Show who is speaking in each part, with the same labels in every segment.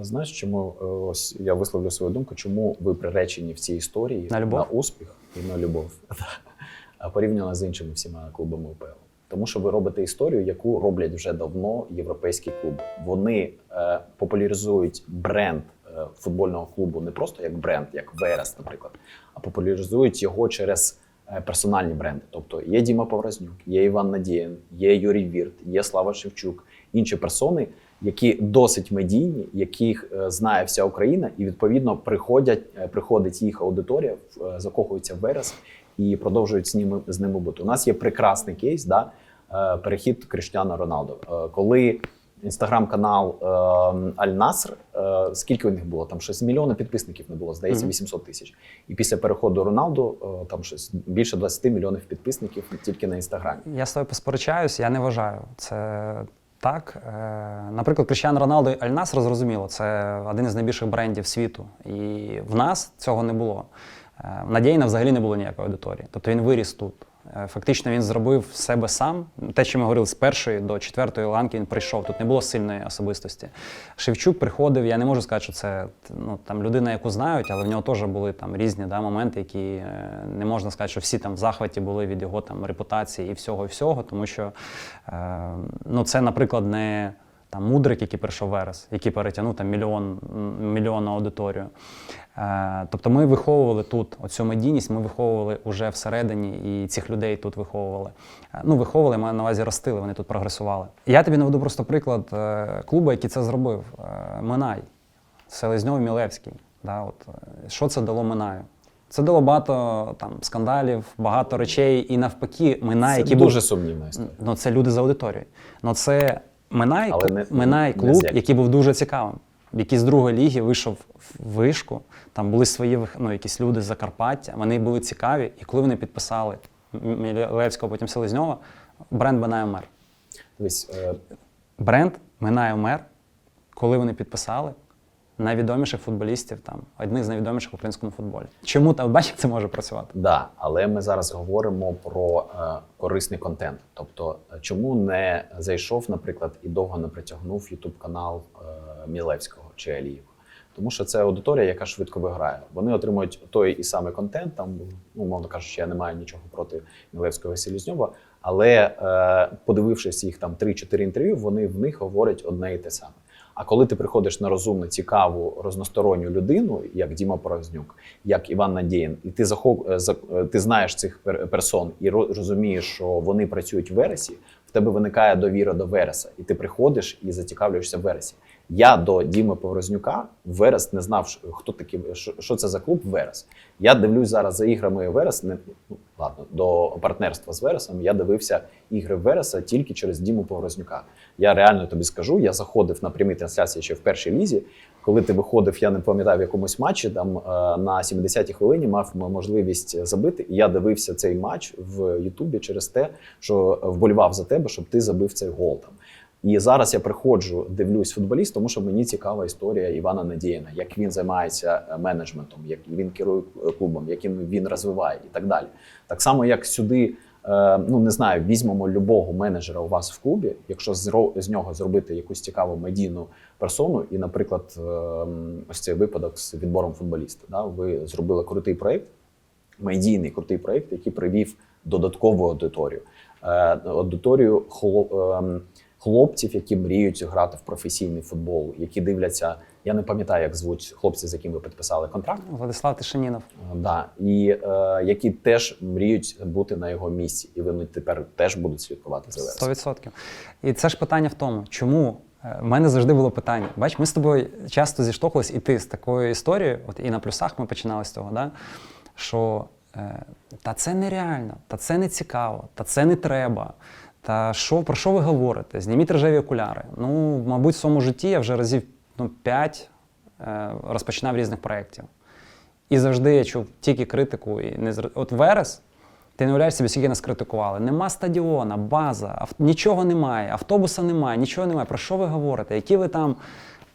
Speaker 1: Знаєш, чому е, ось я висловлю свою думку, чому ви приречені в цій історії
Speaker 2: На любов?
Speaker 1: успіх і на любов, а порівняно з іншими всіма клубами УПЛ? Тому що ви робите історію, яку роблять вже давно європейські клуби. Вони е, популяризують бренд е, футбольного клубу не просто як бренд, як Верес, наприклад, а популяризують його через е, персональні бренди. Тобто є Діма Повразнюк, є Іван Надієн, є Юрій Вірт, є Слава Шевчук, інші персони, які досить медійні, яких е, знає вся Україна, і відповідно приходять, е, приходить їх аудиторія, е, закохуються в Верес і продовжують з ними з ними бути. У нас є прекрасний кейс, да, перехід Криштиана Роналдо. Е, Коли інстаграм-канал е, Аль Наср, е, скільки у них було? Там щось мільйона підписників не було, здається,
Speaker 2: Мгм.
Speaker 1: 800 тисяч. І після переходу Роналду там щось більше 20 мільйонів підписників тільки на інстаграмі.
Speaker 2: Я з тобою посперечаюсь, я не вважаю. Це так. Е, Наприклад, Кріщан Роналду і Аль-Наср, зрозуміло, це один із найбільших брендів світу. І в нас цього не було. Надійна взагалі не було ніякої аудиторії. Тобто він виріс тут. Е, Фактично він зробив себе сам. Те, що ми говорили з першої до четвертої ланки, він прийшов. Тут не було сильної особистості. Шевчук приходив, я не можу сказати, що це ну, там, людина, яку знають, але в нього теж були там різні да, моменти, які е, не можна сказати, що всі там в захваті були від його там репутації і всього, і всього, тому що е, ну, це, наприклад, не там мудрик, який прийшов Верес, який перетягнув там мільйон, мільйонну аудиторію. Е, тобто ми виховували тут оцю медійність, ми виховували уже всередині, і цих людей тут виховували. Е, ну, виховували, маю на увазі ростили, вони тут прогресували. Я тобі наведу просто приклад е, клубу, який це зробив. Е, Минай, Селезньов Мілевський. Да, от, е, що це дало Минаю? Це дало багато там, скандалів, багато речей, і навпаки, Минай,
Speaker 1: Це
Speaker 2: який
Speaker 1: дуже
Speaker 2: був
Speaker 1: сумнівна історія.
Speaker 2: Ну, це люди з аудиторією. Ну, це Минай,
Speaker 1: не-
Speaker 2: Минай
Speaker 1: не
Speaker 2: клуб,
Speaker 1: як-
Speaker 2: який був дуже цікавим. Який з другої ліги вийшов в вишку, там були свої ну, якісь люди з Закарпаття, вони були цікаві, і коли вони підписали Мілевського, потім Селезньова, бренд Минай умер.
Speaker 1: Дивись, е,
Speaker 2: Бренд Минай мер, коли вони підписали найвідоміших футболістів, там, одних з найвідоміших в українському футболі. Чому там бачиш, це може працювати?
Speaker 1: Да, але ми зараз говоримо про е, корисний контент. Тобто, е, чому не зайшов, наприклад, і довго не притягнув Ютуб канал е, Мілевського чи Алієва? Тому що це аудиторія, яка швидко виграє. Вони отримують той і самий контент. Там, ну, умовно кажучи, я не маю нічого проти Мілевського і Селізньова, але е, подивившись їх там 3-4 інтерв'ю, вони в них говорять одне і те саме. А коли ти приходиш на розумну, цікаву, розносторонню людину, як Діма Порознюк, як Іван Надієн, і ти захоп, е, е, ти знаєш цих пер- персон і розумієш, що вони працюють в Вересі, в тебе виникає довіра до Вереса, і ти приходиш і зацікавлюєшся в Вересі. Я до Діми Поврознюка Верес не знав, хто такий, що, це за клуб Верес. Я дивлюсь зараз за іграми Верес. Не ну, ладно, до партнерства з Вересом. Я дивився ігри Вереса тільки через Діму Поврознюка. Я реально тобі скажу, я заходив на прямі трансляції ще в першій лізі. Коли ти виходив, я не пам'ятаю в якомусь матчі, там е, на 70-й хвилині мав можливість забити. І я дивився цей матч в Ютубі через те, що вболівав за тебе, щоб ти забив цей гол там. І зараз я приходжу, дивлюсь футболіст, тому що мені цікава історія Івана Надієна, як він займається е, менеджментом, як він керує клубом, як він, розвиває і так далі. Так само, як сюди, е, ну не знаю, візьмемо любого менеджера у вас в клубі, якщо з нього зробити якусь цікаву медійну персону, і, наприклад, е, ось цей випадок з відбором футболіста. Да? Ви зробили крутий проєкт, медійний крутий проєкт, який привів додаткову аудиторію. Аудиторію ем, хлопців, які мріють грати в професійний футбол, які дивляться. Я не пам'ятаю, як звуть хлопці, з якими ви підписали контракт.
Speaker 2: Владислав Тишинінов.
Speaker 1: Е, Да, і е, які теж мріють бути на його місці, і вони тепер теж будуть слідкувати за Вересом.
Speaker 2: 100%. І це ж питання в тому, чому Е, в мене завжди було питання. Бач, ми з тобою часто зіштовхувалися, і ти з такою історією, от і на плюсах ми починали з цього, да? що е, та це нереально, та це не цікаво, та це не треба. Та що, про що ви говорите? Зніміть рожеві окуляри. Ну, мабуть, в своєму житті я вже разів ну, 5 е, розпочинав різних проєктів. І завжди я чув тільки критику. І не зр... От Верес, ти не уявляєш собі, скільки нас критикували. Нема стадіона, база, ав... нічого немає, автобуса немає, нічого немає. Про що ви говорите? Які ви там.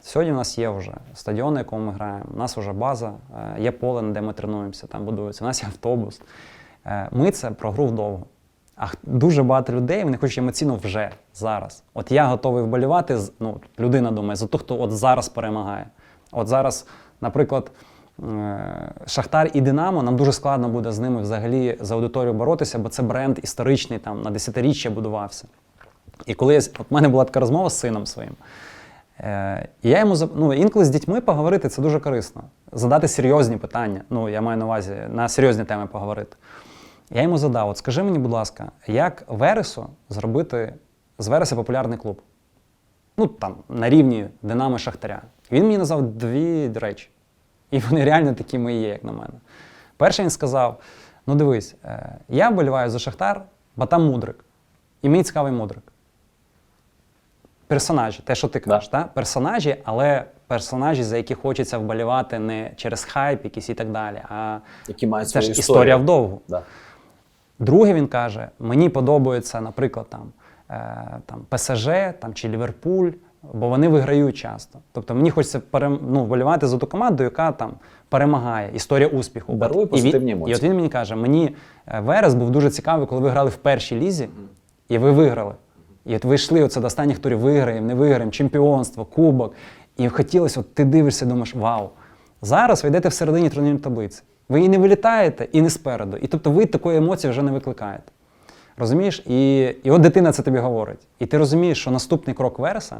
Speaker 2: Сьогодні у нас є вже стадіон, на якому ми граємо. У нас вже база, е, є поле, де ми тренуємося, там будується. У нас є автобус. Е, Ми це про гру вдовго. А дуже багато людей вони хочуть емоційно вже зараз. От я готовий вболівати. Ну, людина думає, за тих, хто от зараз перемагає. От зараз, наприклад, е, Шахтар і Динамо, нам дуже складно буде з ними взагалі за аудиторію боротися, бо це бренд історичний, там на десятиріччя будувався. І коли я, от в мене була така розмова з сином своїм, е, я йому ну, інколи з дітьми поговорити це дуже корисно. Задати серйозні питання. Ну, я маю на увазі на серйозні теми поговорити. Я йому задав: от скажи мені, будь ласка, як Вересу зробити з Вереса популярний клуб? Ну, там, на рівні Динамо Шахтаря. І він мені назвав дві речі. І вони реально такими і є, як на мене. Перше він сказав: ну дивись, е, я вболіваю за Шахтар, бо там мудрик. І мені цікавий мудрик. Персонажі, те, що ти кажеш, та? персонажі, але персонажі, за які хочеться вболівати не через хайп якийсь і так далі, а
Speaker 1: Які мають
Speaker 2: це ж історія вдовгу.
Speaker 1: Да.
Speaker 2: Друге, він каже: мені подобається, наприклад, там, е, там ПСЖ там, чи Ліверпуль, бо вони виграють часто. Тобто мені хочеться перем, ну, вболівати за ту команду, яка там перемагає, історія успіху. І
Speaker 1: позитивні
Speaker 2: він-
Speaker 1: емоції.
Speaker 2: І от він мені каже: мені е, Верес був дуже цікавий, коли ви грали в першій лізі, і ви виграли. І от ви йшли оце до останніх турів, виграємо, не виграємо, чемпіонство, кубок. І хотілося, от ти дивишся, думаєш, вау. Зараз ви йдете всередині турнірної таблиці. Ви і не вилітаєте, і не спереду. І тобто ви такої емоції вже не викликаєте. Розумієш? І, і от дитина це тобі говорить. І ти розумієш, що наступний крок Вереса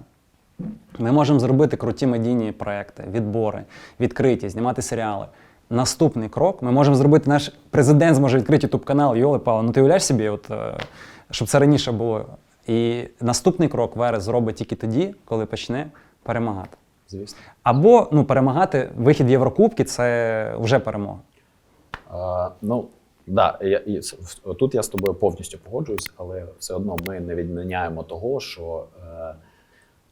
Speaker 2: ми можемо зробити круті медійні проекти, відбори, відкриті, знімати серіали. Наступний крок ми можемо зробити наш президент зможе відкрити ютуб канал Йоли Павло. Ну ти уявляєш собі, от, е, щоб це раніше було. І наступний крок Верес зробить тільки тоді, коли почне перемагати.
Speaker 1: Звісно.
Speaker 2: Або ну, перемагати вихід в Єврокубки це вже перемога.
Speaker 1: Ну, да, я, і, тут я з тобою повністю погоджуюсь, але все одно ми не відміняємо того, що е,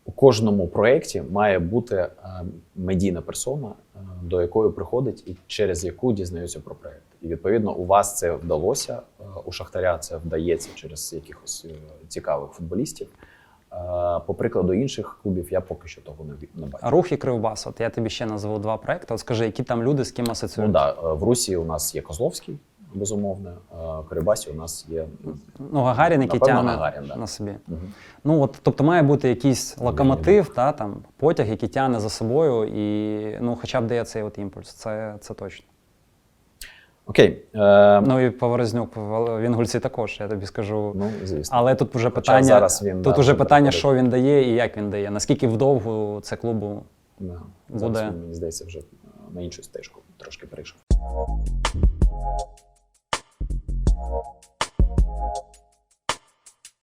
Speaker 1: у кожному проєкті має бути е, медійна персона, е, до якої приходить і через яку дізнаються про проєкт. І відповідно у вас це вдалося, е, у Шахтаря це вдається через якихось е, цікавих футболістів. По прикладу інших клубів я поки що того не, бачу.
Speaker 2: Рух і Кривбас. От я тобі ще назву два проекти. От скажи, які там люди з ким
Speaker 1: Ну,
Speaker 2: асоціюють?
Speaker 1: да, е, в Русі у нас є Козловський, безумовно. е, В Карибасі у нас є
Speaker 2: Ну, Гагарін, який
Speaker 1: Напевно,
Speaker 2: тягне
Speaker 1: Гагарін, да.
Speaker 2: на собі.
Speaker 1: Мгм.
Speaker 2: Ну, от, тобто має бути якийсь локомотив, та, там, потяг, який тягне за собою, і ну, хоча б дає цей от імпульс. Це, це точно.
Speaker 1: Окей. Е,
Speaker 2: Ну і Поворознюк він гульці також, я тобі скажу.
Speaker 1: ну, звісно.
Speaker 2: Але тут вже
Speaker 1: Хоча
Speaker 2: питання,
Speaker 1: зараз він,
Speaker 2: тут
Speaker 1: да,
Speaker 2: уже
Speaker 1: вже
Speaker 2: питання, що він дає і як він дає. Наскільки вдовго це клубу.
Speaker 1: Да.
Speaker 2: буде.
Speaker 1: Зараз він, мені здається, вже на іншу стежку трошки перейшов.